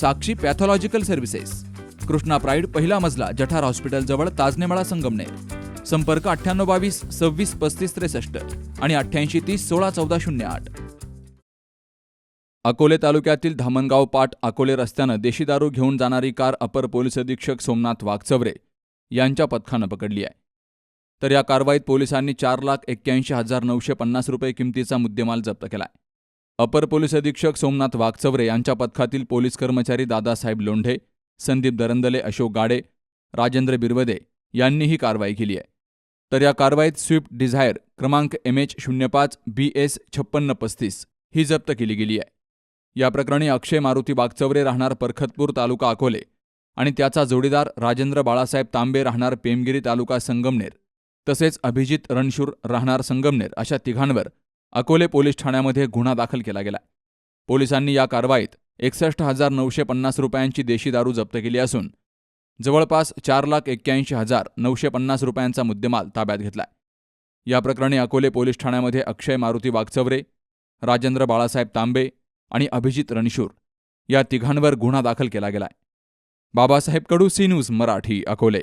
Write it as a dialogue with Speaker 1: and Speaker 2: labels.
Speaker 1: Sakshi pathological services. Krishna pride पहिला मजला जठार hospital जवळ ताजनेमाळा संगमनेर. संपर्क अठ्ठ्याण्णव बावीस सव्वीस पस्तीस त्रेसष्ट आणि अठ्ठ्याऐंशी तीस सोळा चौदा शून्य आठ. अकोले तालुक्यातील धामणगाव पाट अकोले रस्त्यानं देशी दारू घेऊन जाणारी कार अपर पोलीस अधीक्षक सोमनाथ वाघचवरे यांच्या पथकानं पकडली आहे. तर या कारवाईत पोलिसांनी चार लाख एक्क्याऐंशी हजार नऊशे पन्नास रुपये किमतीचा मुद्देमाल जप्त केला आहे अपर पोलीस अधीक्षक सोमनाथ वाघचवरे यांच्या पथकातील पोलीस कर्मचारी दादासाहेब लोंढे संदीप दरंदले अशोक गाडे राजेंद्र बिरवदे यांनी ही कारवाई केली आहे. तर या कारवाईत स्विफ्ट डिझायर क्रमांक एम एच शून्य पाच बी एस छप्पन्न पस्तीस ही जप्त केली गेली आहे. या प्रकरणी अक्षय मारुती बागचवरे राहणार परखतपूर तालुका अकोले आणि त्याचा जोडीदार राजेंद्र बाळासाहेब तांबे राहणार पेमगिरी तालुका संगमनेर तसेच अभिजित रणशूर राहणार संगमनेर अशा तिघांवर अकोले पोलीस ठाण्यामध्ये गुन्हा दाखल केला गेला. पोलिसांनी या कारवाईत एकसष्ट हजार नऊशे पन्नास रुपयांची देशी दारू जप्त केली असून जवळपास चार लाख एक्क्याऐंशी हजार नऊशे पन्नास रुपयांचा मुद्देमाल ताब्यात घेतलाय या प्रकरणी अकोले पोलीस ठाण्यामध्ये अक्षय मारुती वाघचवरे राजेंद्र बाळासाहेब तांबे आणि अभिजित रणशूर या तिघांवर गुन्हा दाखल केला गेलाय Babasaheb Kadu C news Marathi Akole.